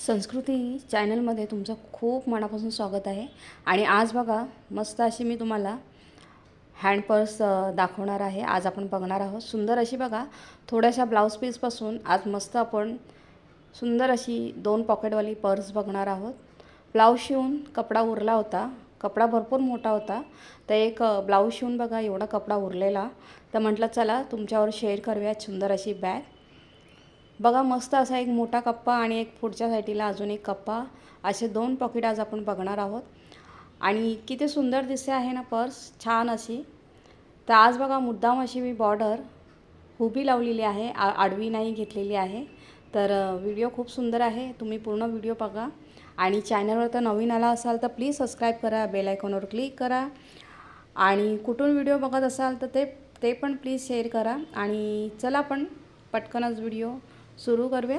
संस्कृती चॅनलमध्ये तुमचं खूप मनापासून स्वागत आहे. आणि आज बघा मस्त अशी मी तुम्हाला हँड पर्स दाखवणार आहे. आज आपण बघणार आहोत. सुंदर अशी बघा थोड्याशा ब्लाऊज पीसपासून आज मस्त आपण सुंदर अशी दोन पॉकेटवाली पर्स बघणार आहोत. ब्लाऊज शिवून कपडा उरला होता. कपडा भरपूर मोठा होता. तर एक ब्लाऊज शिवून बघा एवढा कपडा उरलेला. तर म्हटलं चला तुमच्यावर शेअर करूया सुंदर अशी बॅग बघा मस्त असा एक मोठा कप्पा आणि एक पुढच्या साईडला अजून एक कप्पा. असे दोन पॉकेट आज आपण बघणार आहोत. आणि किती सुंदर दिसते आहे ना पर्स छान अशी. तर आज बघा मुद्दाम अशी मी बॉर्डर हुबी लावलेली आहे आ आडवी नाही घेतलेली आहे. तर व्हिडिओ खूप सुंदर आहे. तुम्ही पूर्ण व्हिडिओ बघा. आणि चॅनलवर तर नवीन आला असाल तर प्लीज सबस्क्राईब करा बेल आयकॉनवर क्लिक करा. आणि कुठून व्हिडिओ बघत असाल तर ते ते पण प्लीज शेअर करा. आणि चला आपण पटकनच व्हिडिओ सुरू करूया.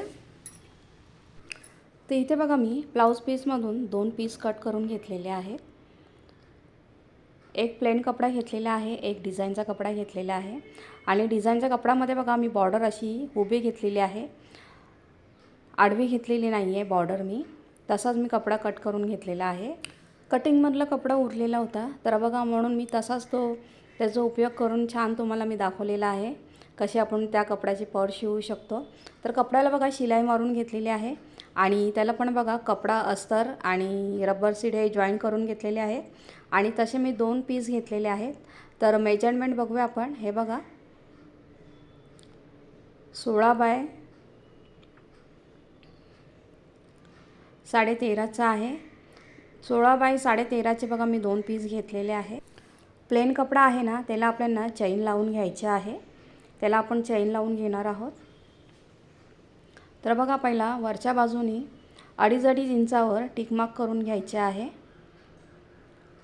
तर इथे बघा मी ब्लाऊज पीसमधून दोन पीस कट करून घेतलेले आहेत एक प्लेन कपडा घेतलेला आहे एक डिझाईनचा कपडा घेतलेला आहे. आणि डिझाईनच्या कपड्यामध्ये बघा मी बॉर्डर अशी उभी घेतलेली आहे. आडवी घेतलेली नाही आहे बॉर्डर मी. तसाच मी कपडा कट करून घेतलेला आहे. कटिंगमधला कपडा उरलेला होता. तर बघा म्हणून मी तसाच तो त्याचा उपयोग करून छान तुम्हाला मी दाखवलेला आहे. कसे आपण त्या कपड्याची पर्स शिवू शकतो. तर कपड्याला बघा शिलाई मारून घेतलेली आहे. आणि त्याला पण बघा कपडा अस्तर आणि रबर सीड हे जॉईन करून घेतलेले आहेत आणि तसे मी दोन पीस घेतलेले आहेत. तर मेजरमेंट बघूया आपण. हे बघा. सोळा बाय साडेतेराचा आहे. सोळा बाय साडेतेराचे बघा मी दोन पीस घेतलेले आहे. प्लेन कपडा आहे ना त्याला आपल्याला चैन लावून घ्यायचे आहे. त्याला आपण चैन लावून घेणार आहोत. तर बघा पहिला वरच्या बाजूनी अडीच अडीच इंचावर टिकमार्क करून घ्यायचे आहे.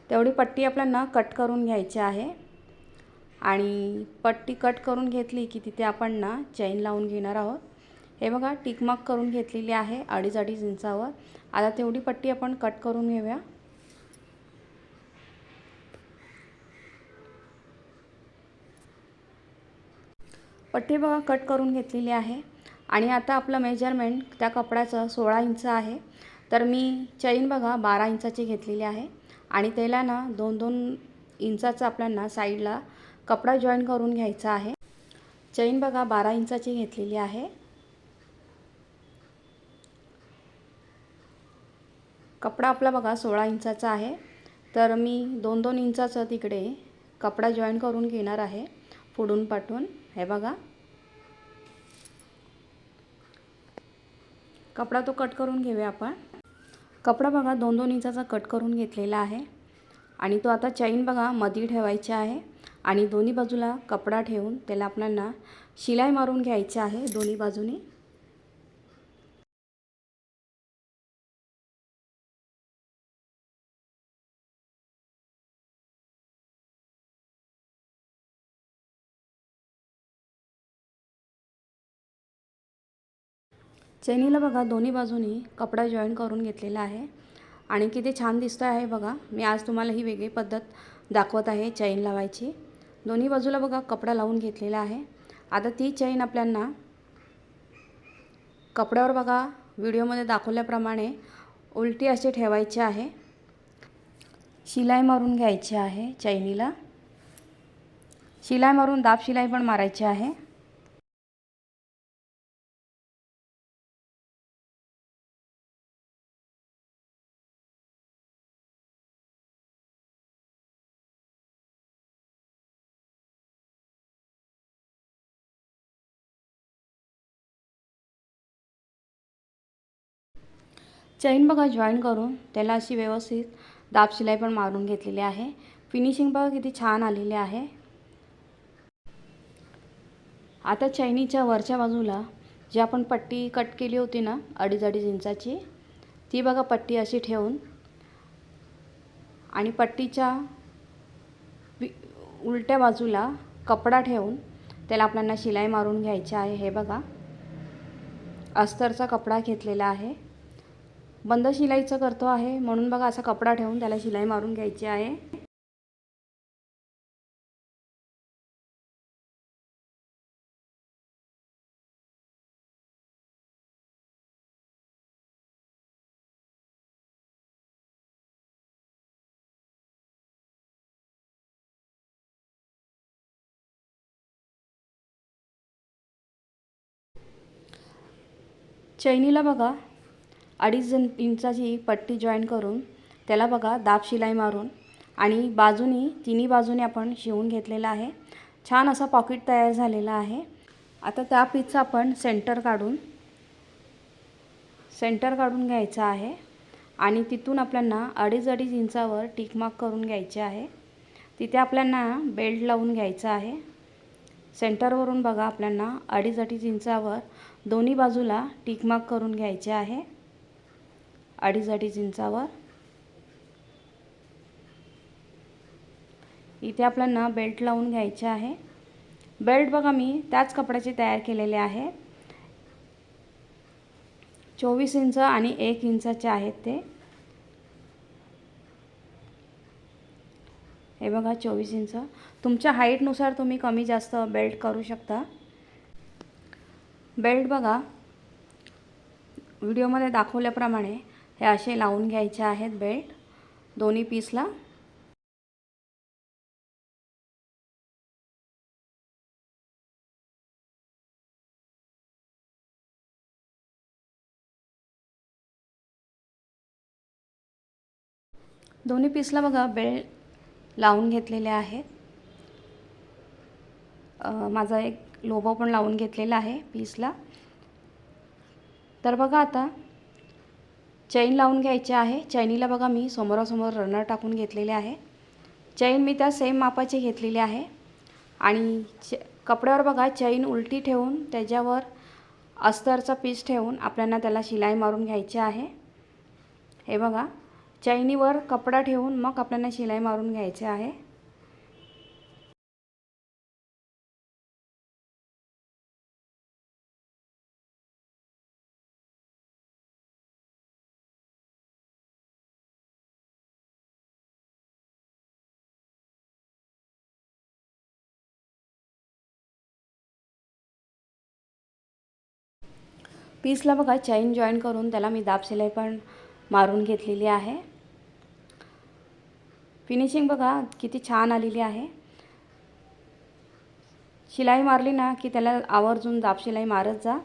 तेवढी पट्टी आपल्याला कट करून घ्यायची आहे. आणि पट्टी कट करून घेतली की तिथे आपण ना चैन लावून घेणार आहोत. हे बघा टिकमार्क करून घेतलेली आहे अडीच अडीच इंचावर. आता तेवढी पट्टी आपण कट करून घेऊया. पट्टी बघा कट करून घेतलेली आहे. आणि आता आपलं मेजरमेंट त्या कपड्याचं सोळा इंच आहे. तर मी चैन बघा बारा इंचाची घेतलेली आहे. आणि त्याला ना दोन दोन इंचाचं आपल्याला साईडला कपडा जॉईन करून घ्यायचा आहे. चैन बघा बारा इंचाची घेतलेली आहे. कपडा आपला बघा सोळा इंचाचा आहे. तर मी दोन दोन इंचाचं तिकडे कपडा जॉईन करून घेणार आहे पुढून पाठून. हे बघा. कपडा तो कट करून घेऊया आपण. कपडा बघा दोन दोन इंचाचा कट करून घेतलेला आहे. आणि तो आता चैन बघा मधी ठेवायची आहे. आणि दोन्ही बाजूला कपडा ठेवून त्याला आपल्याला शिलाई मारून घ्यायची आहे दोन्ही बाजूनी. चैनीला बघा दोन्ही बाजूनी कपडा जॉईन करून घेतलेला आहे. आणि किती छान दिसतं आहे बघा. मी आज तुम्हाला ही वेगळी पद्धत दाखवत आहे चैन लावायची. दोन्ही बाजूला बघा कपडा लावून घेतलेला आहे. आता ती चैन आपल्यांना कपड्यावर बघा व्हिडिओमध्ये दाखवल्याप्रमाणे उलटी अशी ठेवायची आहे. शिलाई मारून घ्यायची आहे चैनीला. शिलाई मारून दाब शिलाई पण मारायची आहे. चैन बघा जॉईन करून. त्याला अशी व्यवस्थित दाब शिलाई पण मारून घेतलेली आहे. फिनिशिंग बघा किती छान आलेली आहे. आता चैनीच्या वरच्या बाजूला जी आपण पट्टी कट केली होती ना अडीच अडीच इंचाची ती बघा पट्टी अशी ठेवून. आणि पट्टीच्या वि उलट्या बाजूला कपडा ठेवून त्याला आपल्याला शिलाई मारून घ्यायची आहे. हे बघा. अस्तरचा कपडा घेतलेला आहे. बंद शिलाईचं करतो आहे. म्हणून बघा असा कपडा ठेवून त्याला शिलाई मारून घ्यायची आहे. चैनीला बघा. अडीच इंचाची पट्टी जॉईन करून त्याला बघा दाब शिलाई मारून आणि बाजूनी तिन्ही बाजूने आपण शिवून घेतलेला आहे. छान असा पॉकेट तयार झालेला आहे. आता त्या पीसचं आपण सेंटर काढून सेंटर काढून घ्यायचं आहे. आणि तिथून आपल्याला अडीच अडीच इंचावर टिकमार्क करून घ्यायचे आहे. तिथे आपल्यांना बेल्ट लावून घ्यायचा आहे. सेंटरवरून बघा आपल्यांना अडीच अडीच इंचावर दोन्ही बाजूला टिकमार्क करून घ्यायचे आहे. अडीच अडीच इंचावर. इथे आपल्याला बेल्ट लावून घ्यायचे आहे. बेल्ट बघा मी त्याच कपड्याचे तयार केलेले आहे. चोवीस इंच आणि एक इंचाचे आहेत ते. हे बघा चोवीस इंच. तुमच्या हाईटनुसार तुम्ही कमी जास्त बेल्ट करू शकता. बेल्ट बघा. व्हिडिओमध्ये दाखवल्याप्रमाणे हे असे लावून घ्यायचे आहेत बेल्ट. दोन्ही पीसला. दोन्ही पीसला बघा बेल्ट लावून घेतलेले आहेत. माझा एक लोबो पण लावून घेतलेला आहे पीसला. तर बघा आता चैन लावून घ्यायची आहे. चैनीला बघा मी समोरासमोर रनर टाकून घेतलेले आहे. चैन मी त्या सेम मापाची घेतलेली आहे. आणि च कपड्यावर बघा चैन उलटी ठेवून त्याच्यावर अस्तरचा पीस ठेवून आपल्याला त्याला शिलाई मारून घ्यायची आहे. हे बघा चैनीवर कपडा ठेवून मग आपल्याला शिलाई मारून घ्यायची आहे. पीसला बघा चैन जॉईन करून त्याला मी दाब शिलाई पण मारून घेतलेली आहे. फिनिशिंग बघा किती छान आलेली आहे. शिलाई मारली ना की त्याला आवर्जून दाब शिलाई मारत जा.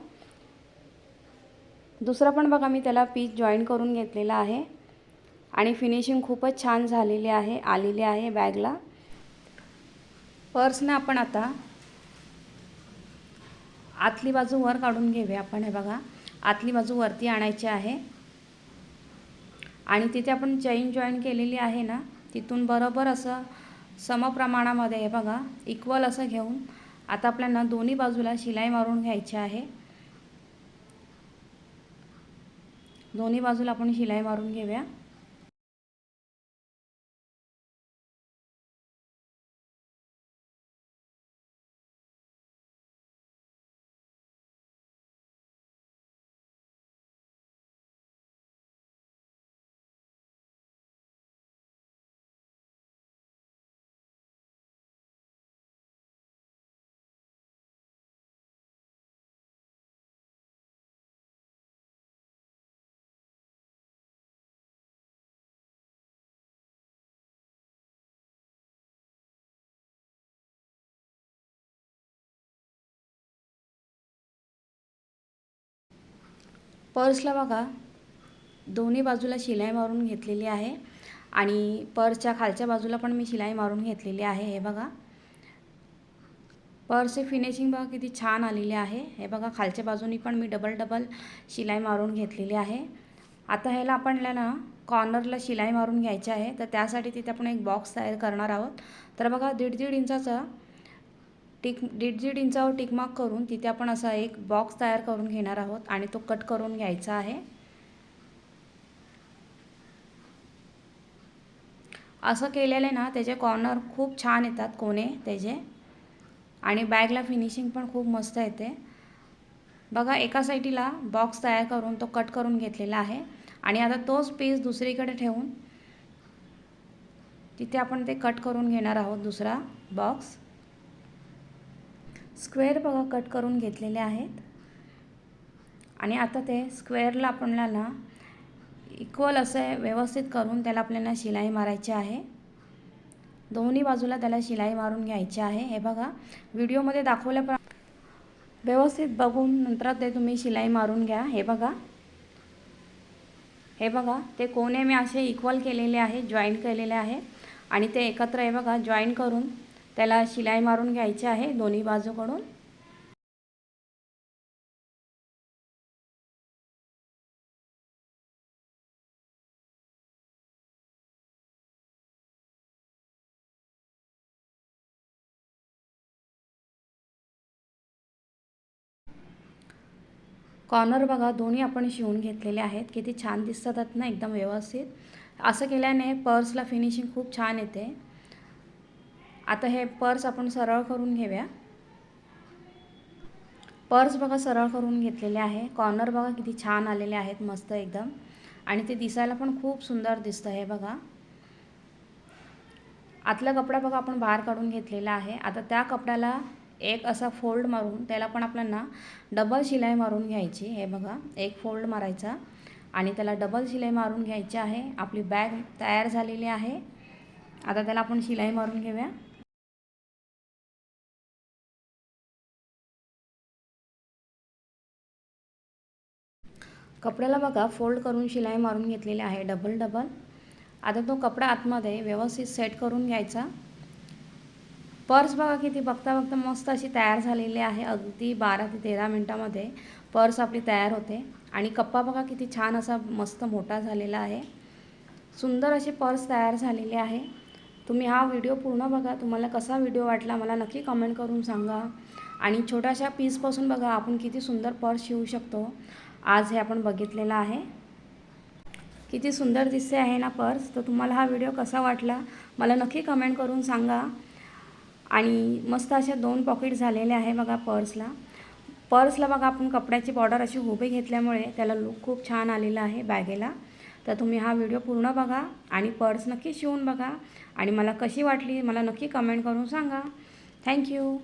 दुसरं पण बघा मी त्याला पीस जॉईन करून घेतलेला आहे. आणि फिनिशिंग खूपच छान झालेली आहे आलेली आहे बॅगला पर्सनं आपण आता आतली बाजू वर काढून घेऊया आपण. हे बघा आतली बाजू वरती आणायची आहे. आणि तिथे आपण चैन जॉईन केलेली आहे ना तिथून बरोबर असं समप्रमाणामध्ये हे बघा इक्वल असं घेऊन आता आपल्याला दोन्ही बाजूला शिलाई मारून घ्यायची आहे. दोन्ही बाजूला आपण शिलाई मारून घेऊया. पर्सला बघा दोन्ही बाजूला शिलाई मारून घेतलेली आहे आणि पर्सच्या खालच्या बाजूला पण मी शिलाई मारून घेतलेली आहे. हे बघा. पर्सचे फिनिशिंग बघा किती छान आलेली आहे. हे बघा खालच्या बाजूनी पण मी डबल डबल शिलाई मारून घेतलेली आहे. आता ह्याला आपणला ना कॉर्नरला शिलाई मारून घ्यायची आहे. तर त्यासाठी तिथे आपण एक बॉक्स तयार करणार आहोत. तर बघा दीड दीड इंचाचा टिक दीड दीड इंचावर टिकमार्क करून तिथे आपण असा एक बॉक्स तयार करून घेणार आहोत आणि तो कट करून घ्यायचा आहे. असं केलेले ना त्याचे कॉर्नर खूप छान येतात कोणे त्याचे. आणि बॅगला फिनिशिंग पण खूप मस्त येते. बघा एका साईटीला बॉक्स तयार करून तो कट करून घेतलेला आहे. आणि आता तोच पीस दुसरीकडे ठेवून तिथे आपण ते कट करून घेणार आहोत दुसरा बॉक्स स्क्वेअर बघा कट करून घेतलेले आहेत. आणि आता ते स्क्वेअरला आपल्याला इक्वल असं व्यवस्थित करून त्याला आपल्याला शिलाई मारायची आहे. दोन्ही बाजूला त्याला शिलाई मारून घ्यायची आहे. हे बघा व्हिडिओमध्ये दाखवल्याप्र व्यवस्थित बघून नंतर ते तुम्ही शिलाई मारून घ्या. हे बघा. हे बघा ते कोणे मी असे इक्वल केलेले आहे जॉईंट केलेले आहे आणि ते एकत्र हे बघा जॉईन करून त्याला शिलाई मारून घ्यायची आहे दोन्ही बाजूकडून. कॉर्नर बघा दोन्ही आपण शिवून घेतलेले आहेत. किती छान दिसतात ना एकदम व्यवस्थित. असं केल्याने पर्सला फिनिशिंग खूप छान येते. आता हे पर्स आपण सरळ करून घेऊया. पर्स बघा सरळ करून घेतलेले आहे. कॉर्नर बघा किती छान आलेले आहेत मस्त एकदम. आणि ते दिसायला पण खूप सुंदर दिसतं हे बघा. आतला कपडा बघा आपण बाहेर काढून घेतलेला आहे. आता त्या कपड्याला एक असा फोल्ड मारून त्याला पण आपल्याला डबल शिलाई मारून घ्यायची हे बघा. एक फोल्ड मारायचा आणि त्याला डबल शिलाई मारून घ्यायची आहे. आपली बॅग तयार झालेली आहे. आता त्याला आपण शिलाई मारून घेऊया. कपड्याला बघा फोल्ड करून शिलाई मारून घेतलेली आहे डबल डबल आता तो कपडा आतमध्ये व्यवस्थित सेट करून घ्यायचा. पर्स बघा किती बघता बघता मस्त अशी तयार झालेली आहे अगदी बारा ते तेरा मिनटामध्ये पर्स आपली तयार होते. आणि कप्पा बघा किती छान असा मस्त मोठा झालेला आहे. सुंदर अशी पर्स तयार झालेली आहे. तुम्ही हा व्हिडिओ पूर्ण बघा. तुम्हाला कसा व्हिडिओ वाटला मला नक्की कमेंट करून सांगा. आणि छोट्याशा पीसपासून बघा आपण किती सुंदर पर्स शिवू शकतो. आज हे आपण बघितलेलं आहे. किती सुंदर दिसते आहे ना पर्स. तर तुम्हाला हा व्हिडिओ कसा वाटला? मला नक्की कमेंट करून सांगा. आणि मस्त अशा दोन पॉकेट झालेले आहे बघा पर्सला. पर्सला बघा आपण कपड्याची बॉर्डर अशी उभी घेतल्यामुळे त्याला लुक खूप छान आलेला आहे बॅगेला. तर तुम्ही हा व्हिडिओ पूर्ण बघा आणि पर्स नक्की शिवून बघा. आणि मला कशी वाटली मला नक्की कमेंट करून सांगा. थँक्यू